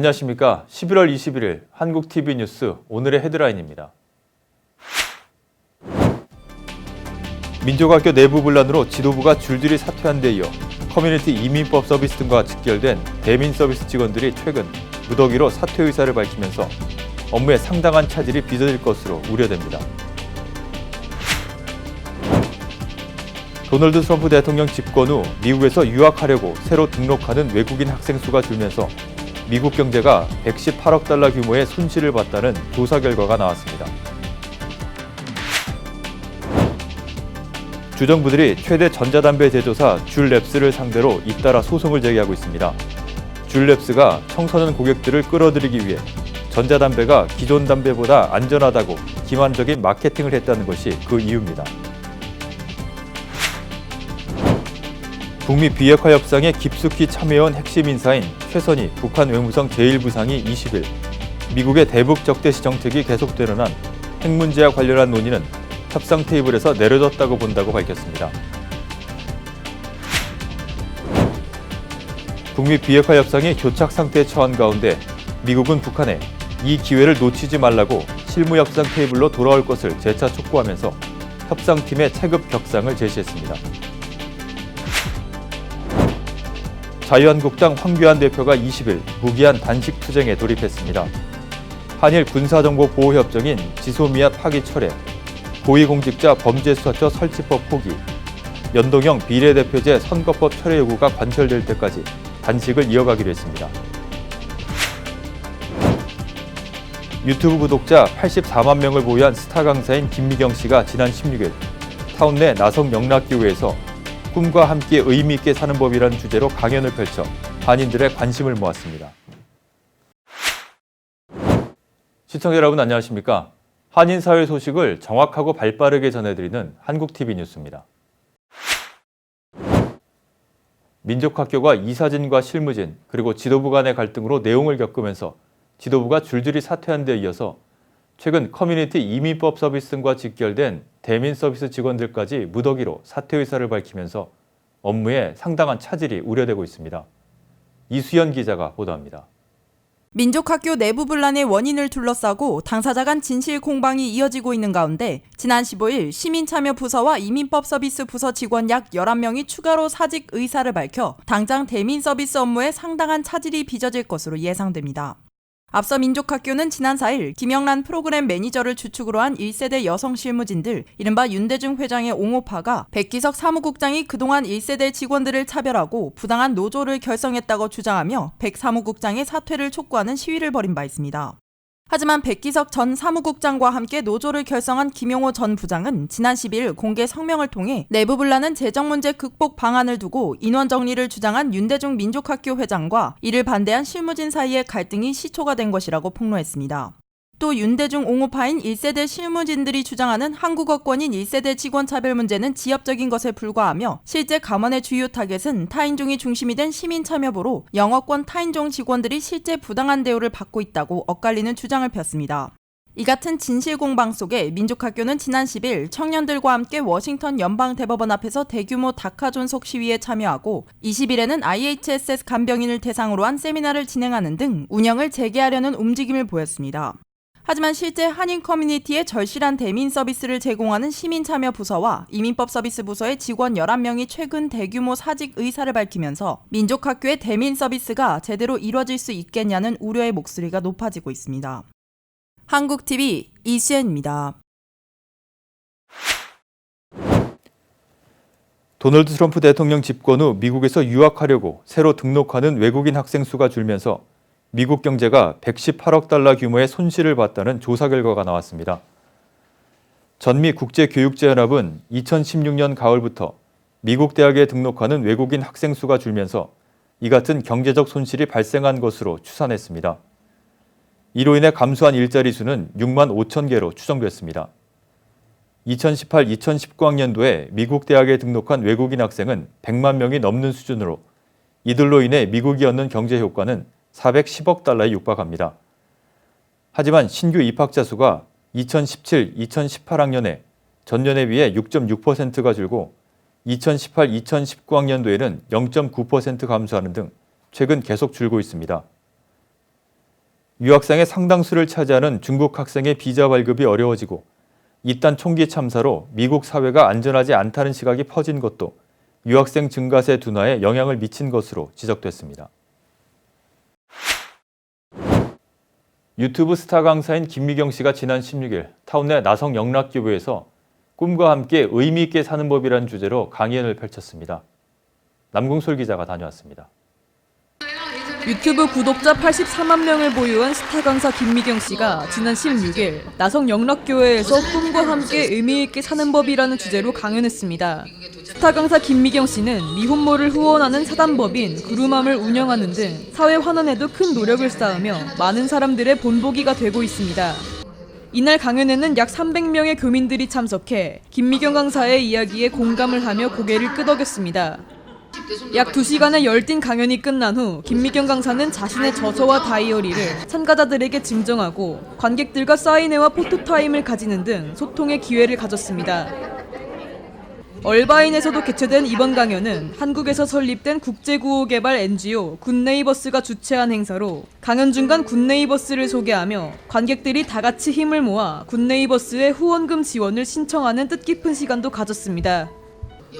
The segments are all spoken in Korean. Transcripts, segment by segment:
안녕하십니까. 11월 21일 한국TV 뉴스 오늘의 헤드라인입니다. 민족학교 내부 분란으로 지도부가 줄줄이 사퇴한 데 이어 커뮤니티 이민법 서비스 등과 직결된 대민 서비스 직원들이 최근 무더기로 사퇴 의사를 밝히면서 업무에 상당한 차질이 빚어질 것으로 우려됩니다. 도널드 트럼프 대통령 집권 후 미국에서 유학하려고 새로 등록하는 외국인 학생 수가 줄면서 미국 경제가 118억 달러 규모의 손실을 봤다는 조사 결과가 나왔습니다. 주정부들이 최대 전자담배 제조사 줄랩스를 상대로 잇따라 소송을 제기하고 있습니다. 줄랩스가 청소년 고객들을 끌어들이기 위해 전자담배가 기존 담배보다 안전하다고 기만적인 마케팅을 했다는 것이 그 이유입니다. 북미 비핵화 협상에 깊숙이 참여한 핵심 인사인 최선희 북한 외무성 제1부상이 20일 미국의 대북 적대시 정책이 계속되는 한핵 문제와 관련한 논의는 협상 테이블에서 내려졌다고 본다고 밝혔습니다. 북미 비핵화 협상이 교착 상태에 처한 가운데 미국은 북한에 이 기회를 놓치지 말라고 실무 협상 테이블로 돌아올 것을 재차 촉구하면서 협상팀의 체급 격상을 제시했습니다. 자유한국당 황교안 대표가 20일 무기한 단식 투쟁에 돌입했습니다. 한일 군사정보보호협정인 지소미아 파기 철회, 고위공직자 범죄수사처 설치법 포기, 연동형 비례대표제 선거법 철회 요구가 관철될 때까지 단식을 이어가기로 했습니다. 유튜브 구독자 84만 명을 보유한 스타 강사인 김미경 씨가 지난 16일 타운 내 나성 영락교회에서 꿈과 함께 의미 있게 사는 법이라는 주제로 강연을 펼쳐 한인들의 관심을 모았습니다. 시청자 여러분 안녕하십니까? 한인 사회 소식을 정확하고 발빠르게 전해드리는 한국 TV 뉴스입니다. 민족학교가 이사진과 실무진 그리고 지도부 간의 갈등으로 내용을 겪으면서 지도부가 줄줄이 사퇴한 데 이어서 최근 커뮤니티 이민법 서비스 등과 직결된 대민 서비스 직원들까지 무더기로 사퇴 의사를 밝히면서 업무에 상당한 차질이 우려되고 있습니다. 이수연 기자가 보도합니다. 민족학교 내부 분란의 원인을 둘러싸고 당사자 간 진실 공방이 이어지고 있는 가운데 지난 15일 시민참여부서와 이민법 서비스 부서 직원 약 11명이 추가로 사직 의사를 밝혀 당장 대민 서비스 업무에 상당한 차질이 빚어질 것으로 예상됩니다. 앞서 민족학교는 지난 4일 김영란 프로그램 매니저를 주축으로 한 1세대 여성 실무진들 이른바 윤대중 회장의 옹호파가 백기석 사무국장이 그동안 1세대 직원들을 차별하고 부당한 노조를 결성했다고 주장하며 백 사무국장의 사퇴를 촉구하는 시위를 벌인 바 있습니다. 하지만 백기석 전 사무국장과 함께 노조를 결성한 김용호 전 부장은 지난 10일 공개 성명을 통해 내부 분란은 재정 문제 극복 방안을 두고 인원 정리를 주장한 윤대중 민족학교 회장과 이를 반대한 실무진 사이의 갈등이 시초가 된 것이라고 폭로했습니다. 또 윤대중 옹호파인 1세대 실무진들이 주장하는 한국어권인 1세대 직원 차별 문제는 지엽적인 것에 불과하며 실제 감원의 주요 타겟은 타인종이 중심이 된 시민 참여부로 영어권 타인종 직원들이 실제 부당한 대우를 받고 있다고 엇갈리는 주장을 폈습니다. 이 같은 진실 공방 속에 민족학교는 지난 10일 청년들과 함께 워싱턴 연방 대법원 앞에서 대규모 다카 존속 시위에 참여하고 20일에는 IHSS 간병인을 대상으로 한 세미나를 진행하는 등 운영을 재개하려는 움직임을 보였습니다. 하지만 실제 한인 커뮤니티에 절실한 대민 서비스를 제공하는 시민참여 부서와 이민법 서비스 부서의 직원 11명이 최근 대규모 사직 의사를 밝히면서 민족학교의 대민 서비스가 제대로 이뤄질 수 있겠냐는 우려의 목소리가 높아지고 있습니다. 한국TV 이수연입니다. 도널드 트럼프 대통령 집권 후 미국에서 유학하려고 새로 등록하는 외국인 학생 수가 줄면서 미국 경제가 118억 달러 규모의 손실을 봤다는 조사 결과가 나왔습니다. 전미 국제교육제연합은 2016년 가을부터 미국 대학에 등록하는 외국인 학생 수가 줄면서 이 같은 경제적 손실이 발생한 것으로 추산했습니다. 이로 인해 감소한 일자리 수는 6만 5천 개로 추정됐습니다. 2018-2019학년도에 미국 대학에 등록한 외국인 학생은 100만 명이 넘는 수준으로 이들로 인해 미국이 얻는 경제 효과는 410억 달러에 육박합니다. 하지만 신규 입학자 수가 2017-2018학년에 전년에 비해 6.6%가 줄고 2018-2019학년도에는 0.9% 감소하는 등 최근 계속 줄고 있습니다. 유학생의 상당수를 차지하는 중국 학생의 비자 발급이 어려워지고 이딴 총기 참사로 미국 사회가 안전하지 않다는 시각이 퍼진 것도 유학생 증가세 둔화에 영향을 미친 것으로 지적됐습니다. 유튜브 스타 강사인 김미경 씨가 지난 16일 타운 내 나성 영락교회에서 꿈과 함께 의미 있게 사는 법이라는 주제로 강연을 펼쳤습니다. 남궁솔 기자가 다녀왔습니다. 유튜브 구독자 83만 명을 보유한 스타 강사 김미경 씨가 지난 16일 나성 영락교회에서 꿈과 함께 의미 있게 사는 법이라는 주제로 강연했습니다. 스타 강사 김미경 씨는 미혼모를 후원하는 사단법인 그루맘을 운영하는 등 사회 환원에도 큰 노력을 쌓으며 많은 사람들의 본보기가 되고 있습니다. 이날 강연에는 약 300명의 교민들이 참석해 김미경 강사의 이야기에 공감을 하며 고개를 끄덕였습니다. 약 2시간의 열띤 강연이 끝난 후 김미경 강사는 자신의 저서와 다이어리를 참가자들에게 증정하고 관객들과 사인회와 포토타임을 가지는 등 소통의 기회를 가졌습니다. 얼바인에서도 개최된 이번 강연은 한국에서 설립된 국제구호개발 NGO 굿네이버스가 주최한 행사로 강연 중간 굿네이버스를 소개하며 관객들이 다 같이 힘을 모아 굿네이버스의 후원금 지원을 신청하는 뜻깊은 시간도 가졌습니다.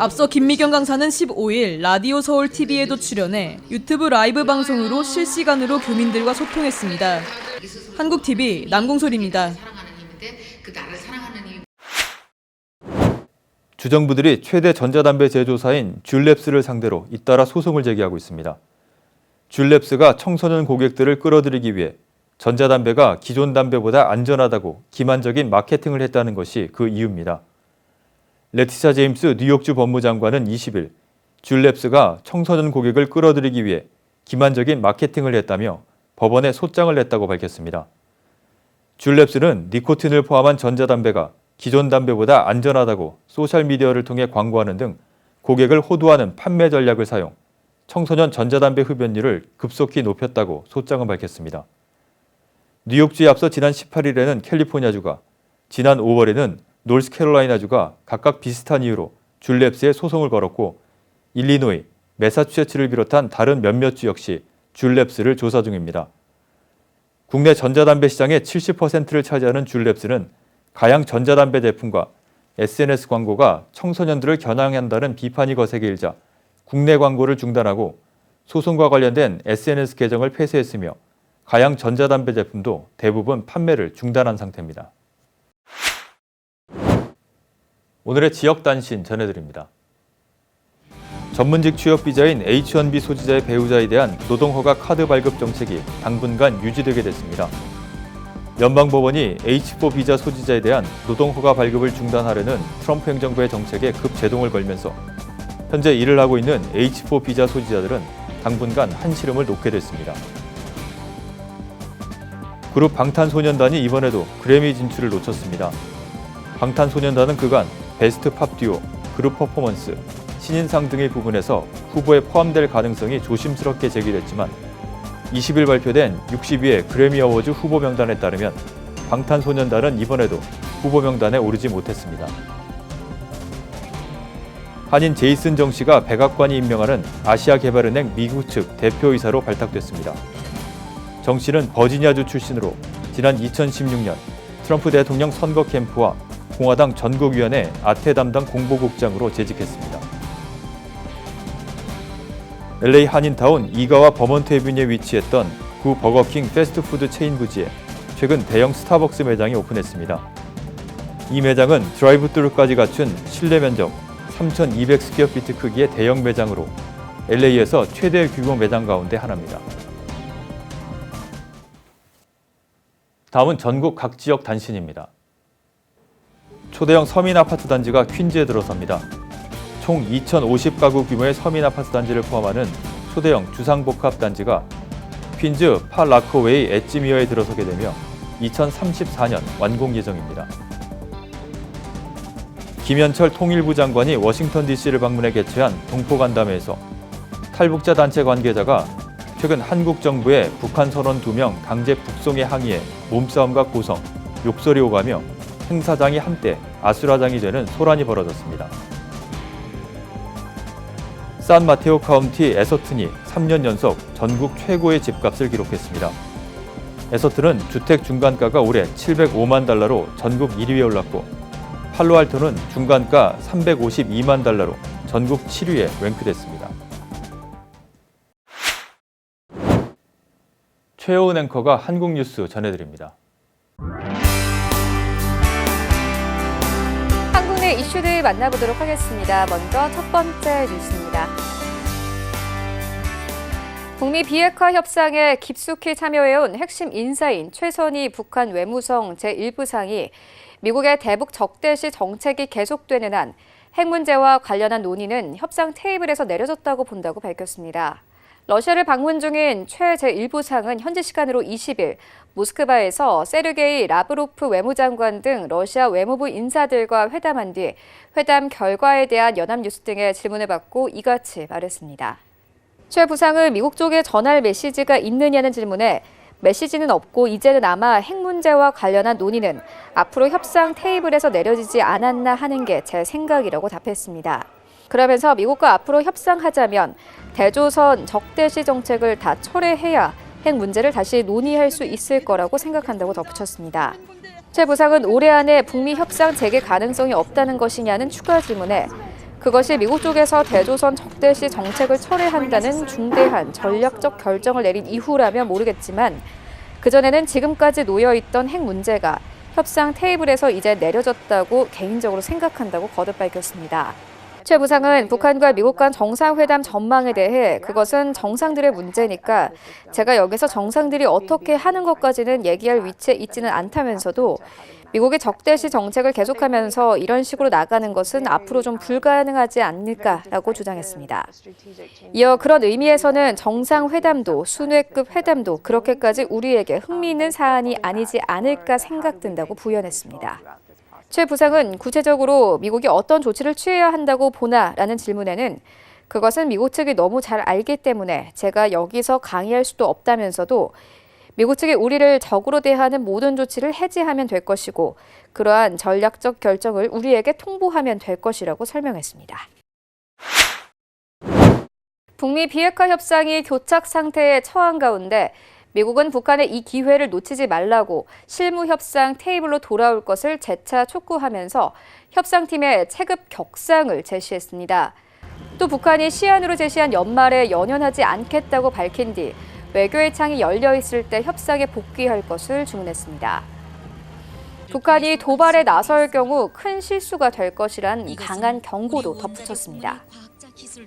앞서 김미경 강사는 15일 라디오 서울 TV에도 출연해 유튜브 라이브 방송으로 실시간으로 교민들과 소통했습니다. 한국 TV 힘이 주정부들이 최대 전자담배 제조사인 줄랩스를 상대로 잇따라 소송을 제기하고 있습니다. 줄랩스가 청소년 고객들을 끌어들이기 위해 전자담배가 기존 담배보다 안전하다고 기만적인 마케팅을 했다는 것이 그 이유입니다. 레티샤 제임스 뉴욕주 법무장관은 20일 줄랩스가 청소년 고객을 끌어들이기 위해 기만적인 마케팅을 했다며 법원에 소장을 냈다고 밝혔습니다. 줄랩스는 니코틴을 포함한 전자담배가 기존 담배보다 안전하다고 소셜미디어를 통해 광고하는 등 고객을 호도하는 판매 전략을 사용 청소년 전자담배 흡연율을 급속히 높였다고 소장은 밝혔습니다. 뉴욕주에 앞서 지난 18일에는 캘리포니아주가 지난 5월에는 노스캐롤라이나주가 각각 비슷한 이유로 줄랩스에 소송을 걸었고 일리노이, 매사추세츠를 비롯한 다른 몇몇 주 역시 줄랩스를 조사 중입니다. 국내 전자담배 시장의 70%를 차지하는 줄랩스는 가양 전자담배 제품과 SNS 광고가 청소년들을 겨냥한다는 비판이 거세게 일자 국내 광고를 중단하고 소송과 관련된 SNS 계정을 폐쇄했으며 가양 전자담배 제품도 대부분 판매를 중단한 상태입니다. 오늘의 지역 단신 전해드립니다. 전문직 취업 비자인 H1B 소지자의 배우자에 대한 노동 허가 카드 발급 정책이 당분간 유지되게 됐습니다. 연방법원이 H4 비자 소지자에 대한 노동 허가 발급을 중단하려는 트럼프 행정부의 정책에 급제동을 걸면서 현재 일을 하고 있는 H4 비자 소지자들은 당분간 한시름을 놓게 됐습니다. 그룹 방탄소년단이 이번에도 그래미 진출을 놓쳤습니다. 방탄소년단은 그간 베스트 팝 듀오, 그룹 퍼포먼스, 신인상 등의 부분에서 후보에 포함될 가능성이 조심스럽게 제기됐지만 20일 발표된 62회 그래미 어워즈 후보 명단에 따르면 방탄소년단은 이번에도 후보 명단에 오르지 못했습니다. 한인 제이슨 정 씨가 백악관이 임명하는 아시아개발은행 미국 측 대표이사로 발탁됐습니다. 정 씨는 버지니아주 출신으로 지난 2016년 트럼프 대통령 선거 캠프와 공화당 전국위원회 아태 담당 공보국장으로 재직했습니다. LA 한인타운 이가와 버먼트 에비뉴에 위치했던 구 버거킹 패스트푸드 체인 부지에 최근 대형 스타벅스 매장이 오픈했습니다. 이 매장은 드라이브스루까지 갖춘 실내 면적 3,200 스퀘어피트 크기의 대형 매장으로 LA에서 최대 규모 매장 가운데 하나입니다. 다음은 전국 각 지역 단신입니다. 초대형 서민 아파트 단지가 퀸즈에 들어섭니다. 총 2,050가구 규모의 서민 아파트 단지를 포함하는 초대형 주상복합 단지가 퀸즈 파 라커웨이 엣지미어에 들어서게 되며 2034년 완공 예정입니다. 김현철 통일부 장관이 워싱턴 DC를 방문해 개최한 동포간담회에서 탈북자 단체 관계자가 최근 한국 정부의 북한 선원 2명 강제 북송의 항의에 몸싸움과 고성, 욕설이 오가며 행사장이 한때 아수라장이 되는 소란이 벌어졌습니다. 산 마테오 카운티 에서튼이 3년 연속 전국 최고의 집값을 기록했습니다. 에서트는 주택 중간가가 올해 705만 달러로 전국 1위에 올랐고 팔로알토는 중간가 352만 달러로 전국 7위에 랭크됐습니다. 최호은 앵커가 한국 뉴스 전해드립니다. 이슈들 만나보도록 하겠습니다. 먼저 첫 번째 뉴스입니다. 북미 비핵화 협상에 깊숙이 참여해온 핵심 인사인 최선희 북한 외무성 제1부상이 미국의 대북 적대시 정책이 계속되는 한 핵 문제와 관련한 논의는 협상 테이블에서 내려졌다고 본다고 밝혔습니다. 러시아를 방문 중인 최 제1부상은 현지 시간으로 20일 모스크바에서 세르게이 라브로프 외무장관 등 러시아 외무부 인사들과 회담한 뒤 회담 결과에 대한 연합뉴스 등의 질문을 받고 이같이 말했습니다. 최 부상은 미국 쪽에 전할 메시지가 있느냐는 질문에 메시지는 없고 이제는 아마 핵 문제와 관련한 논의는 앞으로 협상 테이블에서 내려지지 않았나 하는 게 제 생각이라고 답했습니다. 그러면서 미국과 앞으로 협상하자면 대조선 적대시 정책을 다 철회해야 핵 문제를 다시 논의할 수 있을 거라고 생각한다고 덧붙였습니다. 최 부상은 올해 안에 북미 협상 재개 가능성이 없다는 것이냐는 추가 질문에 그것이 미국 쪽에서 대조선 적대시 정책을 철회한다는 중대한 전략적 결정을 내린 이후라면 모르겠지만 그전에는 지금까지 놓여있던 핵 문제가 협상 테이블에서 이제 내려졌다고 개인적으로 생각한다고 거듭 밝혔습니다. 최 부상은 북한과 미국 간 정상회담 전망에 대해 그것은 정상들의 문제니까 제가 여기서 정상들이 어떻게 하는 것까지는 얘기할 위치에 있지는 않다면서도 미국의 적대시 정책을 계속하면서 이런 식으로 나가는 것은 앞으로 좀 불가능하지 않을까라고 주장했습니다. 이어 그런 의미에서는 정상회담도 순회급 회담도 그렇게까지 우리에게 흥미있는 사안이 아니지 않을까 생각된다고 부연했습니다. 최 부상은 구체적으로 미국이 어떤 조치를 취해야 한다고 보나라는 질문에는 그것은 미국 측이 너무 잘 알기 때문에 제가 여기서 강의할 수도 없다면서도 미국 측이 우리를 적으로 대하는 모든 조치를 해지하면 될 것이고 그러한 전략적 결정을 우리에게 통보하면 될 것이라고 설명했습니다. 북미 비핵화 협상이 교착 상태에 처한 가운데 미국은 북한의 이 기회를 놓치지 말라고 실무 협상 테이블로 돌아올 것을 재차 촉구하면서 협상팀의 체급 격상을 제시했습니다. 또 북한이 시안으로 제시한 연말에 연연하지 않겠다고 밝힌 뒤 외교의 창이 열려 있을 때 협상에 복귀할 것을 주문했습니다. 북한이 도발에 나설 경우 큰 실수가 될 것이란 강한 경고도 덧붙였습니다.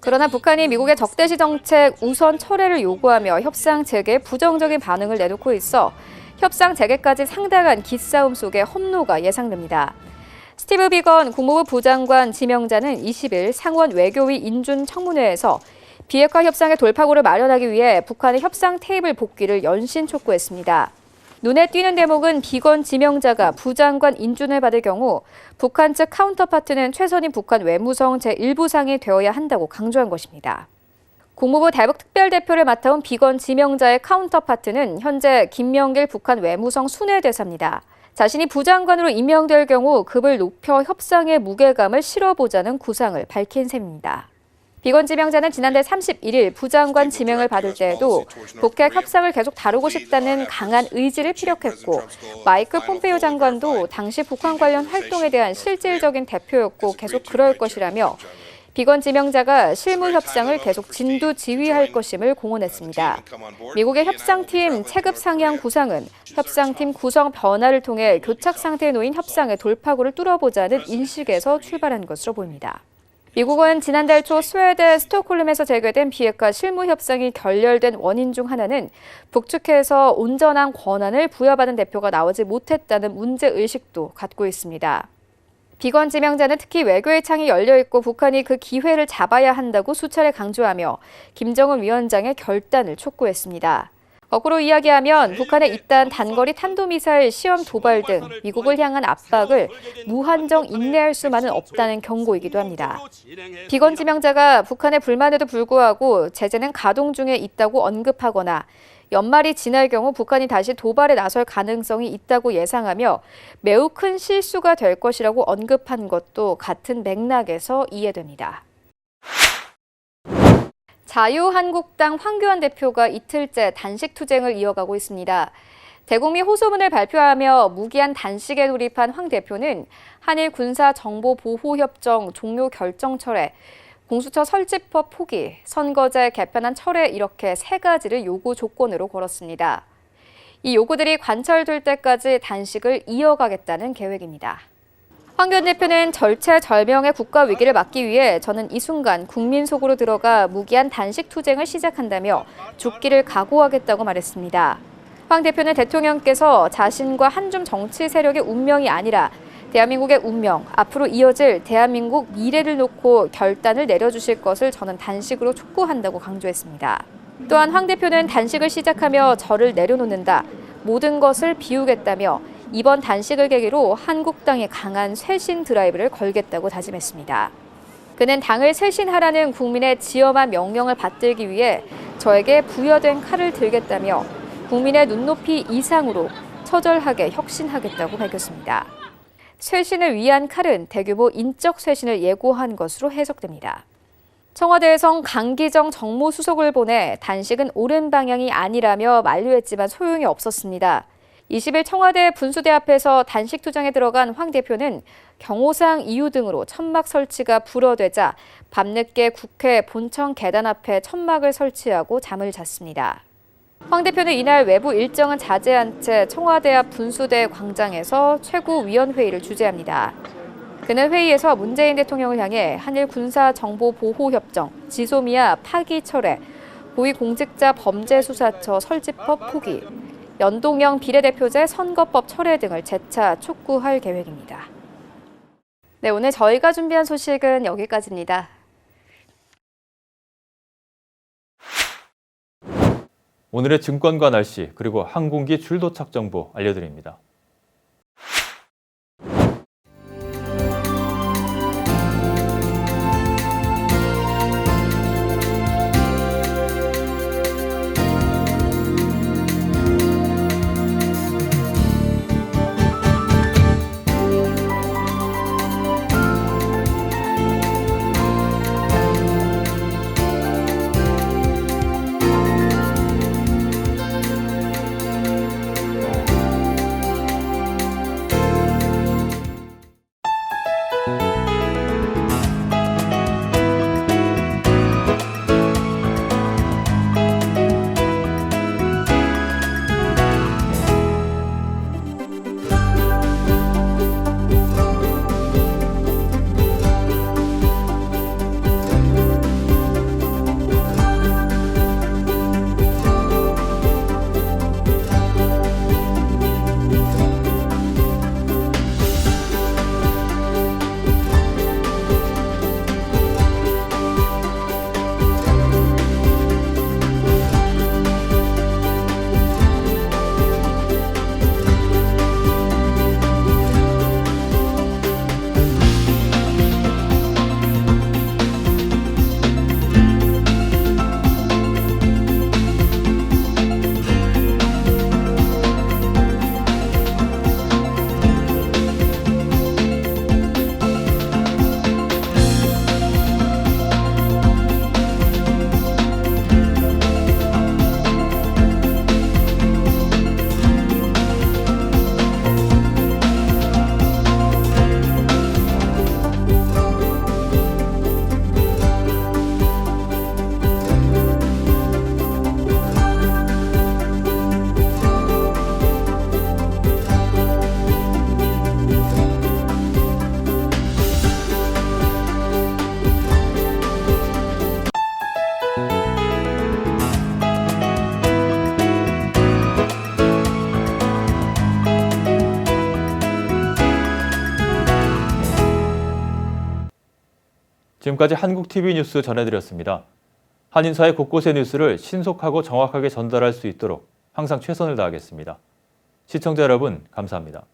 그러나 북한이 미국의 적대시 정책 우선 철회를 요구하며 협상 재개에 부정적인 반응을 내놓고 있어 협상 재개까지 상당한 기싸움 속에 험로가 예상됩니다. 스티브 비건 국무부 부장관 지명자는 20일 상원 외교위 인준 청문회에서 비핵화 협상의 돌파구를 마련하기 위해 북한의 협상 테이블 복귀를 연신 촉구했습니다. 눈에 띄는 대목은 비건 지명자가 부장관 인준을 받을 경우 북한 측 카운터파트는 최선희 북한 외무성 제1부상이 되어야 한다고 강조한 것입니다. 국무부 대북 특별대표를 맡아온 비건 지명자의 카운터파트는 현재 김명길 북한 외무성 순회대사입니다. 자신이 부장관으로 임명될 경우 급을 높여 협상의 무게감을 실어보자는 구상을 밝힌 셈입니다. 비건 지명자는 지난달 31일 부장관 지명을 받을 때에도 북핵 협상을 계속 다루고 싶다는 강한 의지를 피력했고 마이크 폼페이오 장관도 당시 북한 관련 활동에 대한 실질적인 대표였고 계속 그럴 것이라며 비건 지명자가 실무 협상을 계속 진두 지휘할 것임을 공언했습니다. 미국의 협상팀 체급 상향 구상은 협상팀 구성 변화를 통해 교착 상태에 놓인 협상의 돌파구를 뚫어보자는 인식에서 출발한 것으로 보입니다. 미국은 지난달 초 스웨덴 스톡홀름에서 재개된 비핵화 실무 협상이 결렬된 원인 중 하나는 북측에서 온전한 권한을 부여받은 대표가 나오지 못했다는 문제 의식도 갖고 있습니다. 비건 지명자는 특히 외교의 창이 열려 있고 북한이 그 기회를 잡아야 한다고 수차례 강조하며 김정은 위원장의 결단을 촉구했습니다. 거꾸로 이야기하면 북한의 잇단 단거리 탄도미사일 시험 도발 등 미국을 향한 압박을 무한정 인내할 수만은 없다는 경고이기도 합니다. 비건 지명자가 북한의 불만에도 불구하고 제재는 가동 중에 있다고 언급하거나 연말이 지날 경우 북한이 다시 도발에 나설 가능성이 있다고 예상하며 매우 큰 실수가 될 것이라고 언급한 것도 같은 맥락에서 이해됩니다. 자유한국당 황교안 대표가 이틀째 단식 투쟁을 이어가고 있습니다. 대국민 호소문을 발표하며 무기한 단식에 돌입한 황 대표는 한일 군사 정보 보호 협정 종료 결정 철회, 공수처 설치법 포기, 선거제 개편안 철회 이렇게 세 가지를 요구 조건으로 걸었습니다. 이 요구들이 관철될 때까지 단식을 이어가겠다는 계획입니다. 황교안 대표는 절체절명의 국가 위기를 막기 위해 저는 이 순간 국민 속으로 들어가 무기한 단식 투쟁을 시작한다며 죽기를 각오하겠다고 말했습니다. 황 대표는 대통령께서 자신과 한중 정치 세력의 운명이 아니라 대한민국의 운명, 앞으로 이어질 대한민국 미래를 놓고 결단을 내려주실 것을 저는 단식으로 촉구한다고 강조했습니다. 또한 황 대표는 단식을 시작하며 저를 내려놓는다, 모든 것을 비우겠다며 이번 단식을 계기로 한국당에 강한 쇄신 드라이브를 걸겠다고 다짐했습니다. 그는 당을 쇄신하라는 국민의 지엄한 명령을 받들기 위해 저에게 부여된 칼을 들겠다며 국민의 눈높이 이상으로 처절하게 혁신하겠다고 밝혔습니다. 쇄신을 위한 칼은 대규모 인적 쇄신을 예고한 것으로 해석됩니다. 청와대에선 강기정 정무수석을 보내 단식은 옳은 방향이 아니라며 만류했지만 소용이 없었습니다. 20일 청와대 분수대 앞에서 단식 투쟁에 들어간 황 대표는 경호상 이유 등으로 천막 설치가 불어되자 밤늦게 국회 본청 계단 앞에 천막을 설치하고 잠을 잤습니다. 황 대표는 이날 외부 일정은 자제한 채 청와대 앞 분수대 광장에서 최고위원회의를 주재합니다. 그는 회의에서 문재인 대통령을 향해 한일 군사 정보 보호 협정, 지소미아 파기 철회, 고위공직자 범죄수사처 설치법 포기, 연동형 비례대표제 선거법 철회 등을 재차 촉구할 계획입니다. 네, 오늘 저희가 준비한 소식은 여기까지입니다. 오늘의 증권과 날씨 그리고 항공기 출도착 정보 알려드립니다. 지금까지 한국 TV 뉴스 전해드렸습니다. 한인사의 곳곳의 뉴스를 신속하고 정확하게 전달할 수 있도록 항상 최선을 다하겠습니다. 시청자 여러분, 감사합니다.